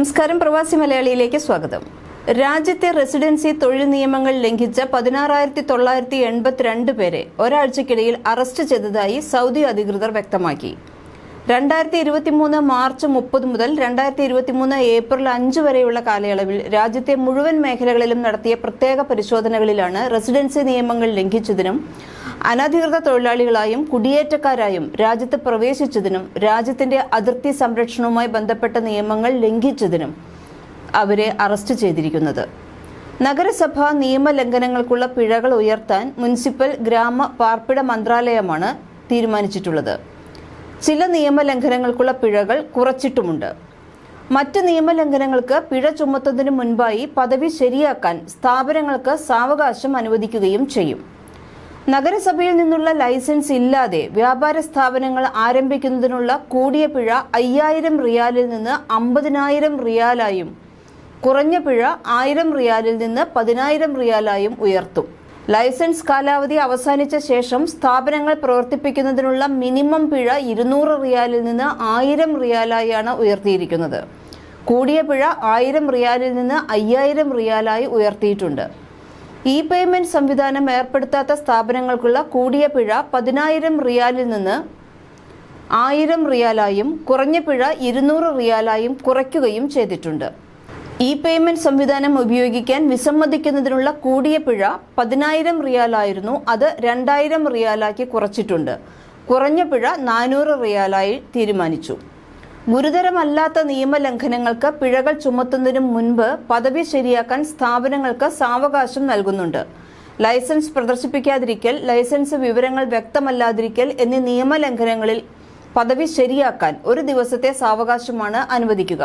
നമസ്കാരം പ്രവാസി മലയാളിയിലേക്ക് സ്വാഗതം. രാജ്യത്തെ റെസിഡൻസി തൊഴിൽ നിയമങ്ങൾ ലംഘിച്ച പതിനാറായിരത്തി തൊള്ളായിരത്തി എൺപത്തിരണ്ട് പേരെ ഒരാഴ്ചക്കിടയിൽ അറസ്റ്റ് ചെയ്തതായി സൗദി അധികൃതർ വ്യക്തമാക്കി. രണ്ടായിരത്തി ഇരുപത്തി മൂന്ന് മാർച്ച് മുപ്പത് മുതൽ രണ്ടായിരത്തി ഇരുപത്തി മൂന്ന് ഏപ്രിൽ അഞ്ച് വരെയുള്ള കാലയളവിൽ രാജ്യത്തെ മുഴുവൻ മേഖലകളിലും നടത്തിയ പ്രത്യേക പരിശോധനകളിലാണ് റെസിഡൻസി നിയമങ്ങൾ ലംഘിച്ചതിനും അനധികൃത തൊഴിലാളികളായും കുടിയേറ്റക്കാരായും രാജ്യത്ത് പ്രവേശിച്ചതിനും രാജ്യത്തിന്റെ അതിർത്തി സംരക്ഷണവുമായി ബന്ധപ്പെട്ട നിയമങ്ങൾ ലംഘിച്ചതിനും അവരെ അറസ്റ്റ് ചെയ്തിരിക്കുന്നത്. നഗരസഭ നിയമലംഘനങ്ങൾക്കുള്ള പിഴകൾ ഉയർത്താൻ മുനിസിപ്പൽ ഗ്രാമ പാർപ്പിട മന്ത്രാലയമാണ് തീരുമാനിച്ചിട്ടുള്ളത്. ചില നിയമലംഘനങ്ങൾക്കുള്ള പിഴകൾ കുറച്ചിട്ടുമുണ്ട്. മറ്റ് നിയമലംഘനങ്ങൾക്ക് പിഴ ചുമത്തുന്നതിന് മുൻപായി പദവി ശരിയാക്കാൻ സ്ഥാപനങ്ങൾക്ക് സാവകാശം അനുവദിക്കുകയും ചെയ്യും. നഗരസഭയിൽ നിന്നുള്ള ലൈസൻസ് ഇല്ലാതെ വ്യാപാര സ്ഥാപനങ്ങൾ ആരംഭിക്കുന്നതിനുള്ള കൂടിയ പിഴ അയ്യായിരം റിയാലിൽ നിന്ന് അമ്പതിനായിരം റിയാലായും കുറഞ്ഞ പിഴ ആയിരം റിയാലിൽ നിന്ന് പതിനായിരം റിയാലായും ഉയർത്തും. ലൈസൻസ് കാലാവധി അവസാനിച്ച ശേഷം സ്ഥാപനങ്ങൾ പ്രവർത്തിപ്പിക്കുന്നതിനുള്ള മിനിമം പിഴ ഇരുന്നൂറ് റിയാലിൽ നിന്ന് ആയിരം റിയാലായാണ് ഉയർത്തിയിരിക്കുന്നത്. കൂടിയ പിഴ ആയിരം റിയാലിൽ നിന്ന് അയ്യായിരം റിയാലായി ഉയർത്തിയിട്ടുണ്ട്. ഇ പേയ്മെന്റ് സംവിധാനം ഏർപ്പെടുത്താത്ത സ്ഥാപനങ്ങൾക്കുള്ള കൂടിയ പിഴ പതിനായിരം റിയാലിൽ നിന്ന് ആയിരം റിയാലായും കുറഞ്ഞ പിഴ ഇരുന്നൂറ് റിയാലായും കുറയ്ക്കുകയും ചെയ്തിട്ടുണ്ട്. ഇ പേയ്മെന്റ് സംവിധാനം ഉപയോഗിക്കാൻ വിസമ്മതിക്കുന്നതിനുള്ള കൂടിയ പിഴ പതിനായിരം റിയാലായിരുന്നു. അത് രണ്ടായിരം റിയാലാക്കി കുറച്ചിട്ടുണ്ട്. കുറഞ്ഞ പിഴ നാനൂറ് റിയാലായി തീരുമാനിച്ചു. ഗുരുതരമല്ലാത്ത നിയമലംഘനങ്ങൾക്ക് പിഴകൾ ചുമത്തുന്നതിന് മുൻപ് പദവി ശരിയാക്കാൻ സ്ഥാപനങ്ങൾക്ക് സാവകാശം നൽകുന്നുണ്ട്. ലൈസൻസ് പ്രദർശിപ്പിക്കാതിരിക്കൽ ലൈസൻസ് വിവരങ്ങൾ വ്യക്തമല്ലാതിരിക്കൽ എന്നീ നിയമലംഘനങ്ങളിൽ പദവി ശരിയാക്കാൻ ഒരു ദിവസത്തെ സാവകാശമാണ് അനുവദിക്കുക.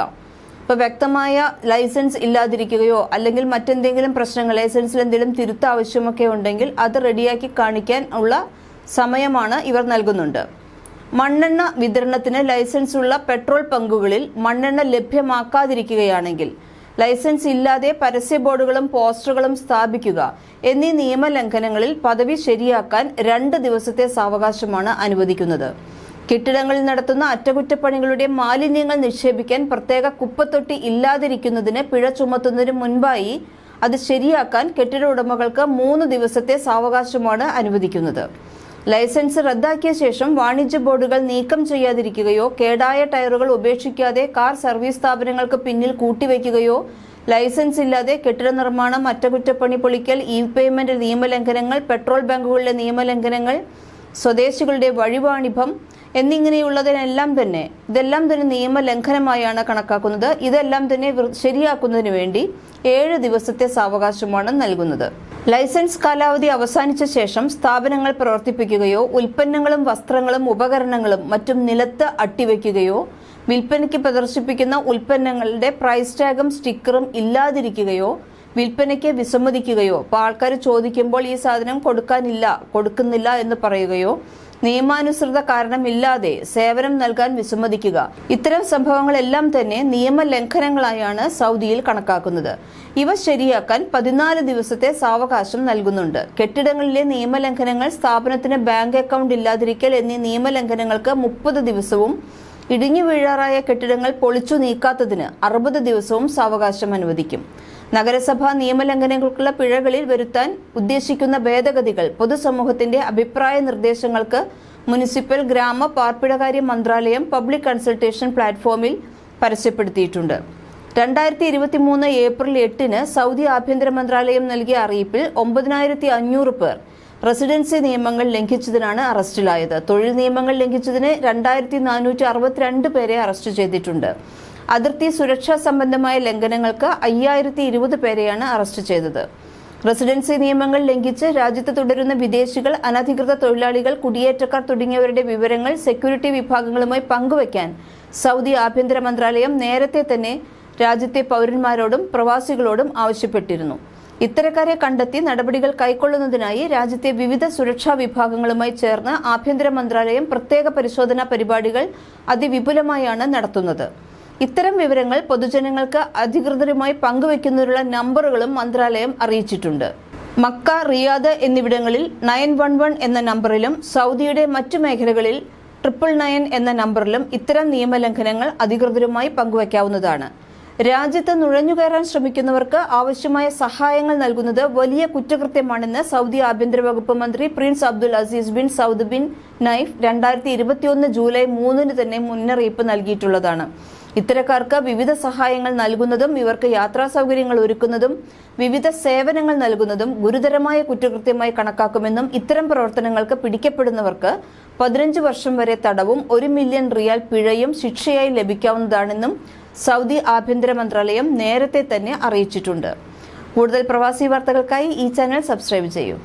ഇപ്പോൾ വ്യക്തമായ ലൈസൻസ് ഇല്ലാതിരിക്കുകയോ അല്ലെങ്കിൽ മറ്റെന്തെങ്കിലും പ്രശ്നങ്ങൾ ലൈസൻസിൽ എന്തെങ്കിലും തിരുത്ത ആവശ്യമൊക്കെ ഉണ്ടെങ്കിൽ അത് റെഡിയാക്കി കാണിക്കാൻ ഉള്ള സമയമാണ് ഇവർ നൽകുന്നുണ്ട്. മണ്ണെണ്ണ വിതരണത്തിന് ലൈസൻസ് ഉള്ള പെട്രോൾ പങ്കുകളിൽ മണ്ണെണ്ണ ലഭ്യമാക്കാതിരിക്കുകയാണെങ്കിൽ ലൈസൻസ് ഇല്ലാതെ പരസ്യ ബോർഡുകളും പോസ്റ്ററുകളും സ്ഥാപിക്കുക എന്നീ നിയമലംഘനങ്ങളിൽ പദവി ശരിയാക്കാൻ രണ്ട് ദിവസത്തെ സാവകാശമാണ് അനുവദിക്കുന്നത്. കെട്ടിടങ്ങളിൽ നടത്തുന്ന അറ്റകുറ്റപ്പണികളുടെ മാലിന്യങ്ങൾ നിക്ഷേപിക്കാൻ പ്രത്യേക കുപ്പത്തൊട്ടി ഇല്ലാതിരിക്കുന്നതിന് പിഴ ചുമത്തുന്നതിന് മുൻപായി അത് ശരിയാക്കാൻ കെട്ടിട ഉടമകൾക്ക് മൂന്ന് ദിവസത്തെ സാവകാശമാണ് അനുവദിക്കുന്നത്. ലൈസൻസ് റദ്ദാക്കിയ ശേഷം വാണിജ്യ ബോർഡുകൾ നീക്കം ചെയ്യാതിരിക്കുകയോ കേടായ ടയറുകൾ ഉപേക്ഷിക്കാതെ കാർ സർവീസ് സ്ഥാപനങ്ങൾക്ക് പിന്നിൽ കൂട്ടിവെക്കുകയോ ലൈസൻസ് ഇല്ലാതെ കെട്ടിട നിർമ്മാണം അറ്റകുറ്റപ്പണി പൊളിക്കൽ ഇ പേയ്മെന്റ് നിയമലംഘനങ്ങൾ പെട്രോൾ ബാങ്കുകളിലെ നിയമലംഘനങ്ങൾ സ്വദേശികളുടെ വഴിവാണിഭം എന്നിങ്ങനെയുള്ളതിനെല്ലാം തന്നെ ഇതെല്ലാം തന്നെ നിയമലംഘനമായാണ് കണക്കാക്കുന്നത്. ഇതെല്ലാം തന്നെ ശരിയാക്കുന്നതിനു വേണ്ടി ഏഴ് ദിവസത്തെ സാവകാശമാണ് നൽകുന്നത്. ലൈസൻസ് കാലാവധി അവസാനിച്ച ശേഷം സ്ഥാപനങ്ങൾ പ്രവർത്തിപ്പിക്കുകയോ ഉൽപ്പന്നങ്ങളും വസ്ത്രങ്ങളും ഉപകരണങ്ങളും മറ്റും നിലത്ത് അട്ടിവെക്കുകയോ വിൽപ്പനയ്ക്ക് പ്രദർശിപ്പിക്കുന്ന ഉൽപ്പന്നങ്ങളുടെ പ്രൈസ് ടാഗും സ്റ്റിക്കറും ഇല്ലാതിരിക്കുകയോ വിൽപ്പനയ്ക്ക് വിസമ്മതിക്കുകയോ അപ്പോൾ ആൾക്കാർ ചോദിക്കുമ്പോൾ ഈ സാധനം കൊടുക്കാനില്ല കൊടുക്കുന്നില്ല എന്ന് പറയുകയോ നിയമാനുസൃത കാരണമില്ലാതെ സേവനം നൽകാൻ വിസമ്മതിക്കുക. ഇത്തരം സംഭവങ്ങളെല്ലാം തന്നെ നിയമലംഘനങ്ങളായാണ് സൗദിയിൽ കണക്കാക്കുന്നത്. ഇവ ശരിയാക്കാൻ പതിനാല് ദിവസത്തെ സാവകാശം നൽകുന്നുണ്ട്. കെട്ടിടങ്ങളിലെ നിയമലംഘനങ്ങൾ സ്ഥാപനത്തിന് ബാങ്ക് അക്കൗണ്ട് ഇല്ലാതിരിക്കൽ എന്നീ നിയമലംഘനങ്ങൾക്ക് മുപ്പത് ദിവസവും ഇടിഞ്ഞു വീഴാറായ കെട്ടിടങ്ങൾ പൊളിച്ചു നീക്കാത്തതിന് അറുപത് ദിവസവും സാവകാശം അനുവദിക്കും. നഗരസഭാ നിയമലംഘനങ്ങൾക്കുള്ള പിഴകളിൽ വരുത്താൻ ഉദ്ദേശിക്കുന്ന ഭേദഗതികൾ പൊതുസമൂഹത്തിന്റെ അഭിപ്രായ നിർദ്ദേശങ്ങൾക്ക് മുനിസിപ്പൽ ഗ്രാമ പാർപ്പിടകാര്യ മന്ത്രാലയം പബ്ലിക് കൺസൾട്ടേഷൻ പ്ലാറ്റ്ഫോമിൽ പരസ്യപ്പെടുത്തിയിട്ടുണ്ട്. രണ്ടായിരത്തി ഇരുപത്തി മൂന്ന് ഏപ്രിൽ എട്ടിന് സൗദി ആഭ്യന്തര മന്ത്രാലയം നൽകിയ അറിയിപ്പിൽ ഒമ്പതിനായിരത്തി അഞ്ഞൂറ് പേർ റെസിഡൻസി നിയമങ്ങൾ ലംഘിച്ചതിനാണ് അറസ്റ്റിലായത്. തൊഴിൽ നിയമങ്ങൾ ലംഘിച്ചതിന് രണ്ടായിരത്തി നാനൂറ്റി അറുപത്തിരണ്ട് പേരെ അറസ്റ്റ് ചെയ്തിട്ടുണ്ട്. അതിർത്തി സുരക്ഷാ സംബന്ധമായ ലംഘനങ്ങൾക്ക് അയ്യായിരത്തി ഇരുപത് പേരെയാണ് അറസ്റ്റ് ചെയ്തത്. റെസിഡൻസി നിയമങ്ങൾ ലംഘിച്ച് രാജ്യത്ത് തുടരുന്ന വിദേശികൾ അനധികൃത തൊഴിലാളികൾ കുടിയേറ്റക്കാർ തുടങ്ങിയവരുടെ വിവരങ്ങൾ സെക്യൂരിറ്റി വിഭാഗങ്ങളുമായി പങ്കുവയ്ക്കാൻ സൗദി ആഭ്യന്തര മന്ത്രാലയം നേരത്തെ തന്നെ രാജ്യത്തെ പൗരന്മാരോടും പ്രവാസികളോടും ആവശ്യപ്പെട്ടിരുന്നു. ഇത്തരക്കാരെ കണ്ടെത്തി നടപടികൾ കൈക്കൊള്ളുന്നതിനായി രാജ്യത്തെ വിവിധ സുരക്ഷാ വിഭാഗങ്ങളുമായി ചേർന്ന് ആഭ്യന്തര മന്ത്രാലയം പ്രത്യേക പരിശോധനാ പരിപാടികൾ അതിവിപുലമായാണ് നടത്തുന്നത്. ഇത്തരം വിവരങ്ങൾ പൊതുജനങ്ങൾക്ക് അധികൃതരുമായി പങ്കുവയ്ക്കുന്നതിനുള്ള നമ്പറുകളും മന്ത്രാലയം അറിയിച്ചിട്ടുണ്ട്. മക്ക റിയാദ് എന്നിവിടങ്ങളിൽ നയൻ വൺ വൺ എന്ന നമ്പറിലും സൗദിയുടെ മറ്റു മേഖലകളിൽ ട്രിപ്പിൾ നയൻ എന്ന നമ്പറിലും ഇത്തരം നിയമലംഘനങ്ങൾ അധികൃതരുമായി പങ്കുവയ്ക്കാവുന്നതാണ്. രാജ്യത്ത് നുഴഞ്ഞുകയറാൻ ശ്രമിക്കുന്നവർക്ക് ആവശ്യമായ സഹായങ്ങൾ നൽകുന്നത് വലിയ കുറ്റകൃത്യമാണെന്ന് സൗദി ആഭ്യന്തര വകുപ്പ് മന്ത്രി prince Abdul Aziz bin Saud bin Naif രണ്ടായിരത്തി ഇരുപത്തിയൊന്ന് ജൂലൈ മൂന്നിന് തന്നെ മുന്നറിയിപ്പ് നൽകിയിട്ടുള്ളതാണ്. ഇത്തരക്കാർക്ക് വിവിധ സഹായങ്ങൾ നൽകുന്നതും ഇവർക്ക് യാത്രാ സൗകര്യങ്ങൾ ഒരുക്കുന്നതും വിവിധ സേവനങ്ങൾ നൽകുന്നതും ഗുരുതരമായ കുറ്റകൃത്യമായി കണക്കാക്കുമെന്നും ഇത്തരം പ്രവർത്തനങ്ങൾക്ക് പിടിക്കപ്പെടുന്നവർക്ക് പതിനഞ്ച് വർഷം വരെ തടവും ഒരു മില്യൺ റിയാൽ പിഴയും ശിക്ഷയായി ലഭിക്കാവുന്നതാണെന്നും സൗദി ആഭ്യന്തര മന്ത്രാലയം നേരത്തെ തന്നെ അറിയിച്ചിട്ടുണ്ട്. കൂടുതൽ പ്രവാസി വാർത്തകൾക്കായി ഈ ചാനൽ സബ്സ്ക്രൈബ് ചെയ്യൂ.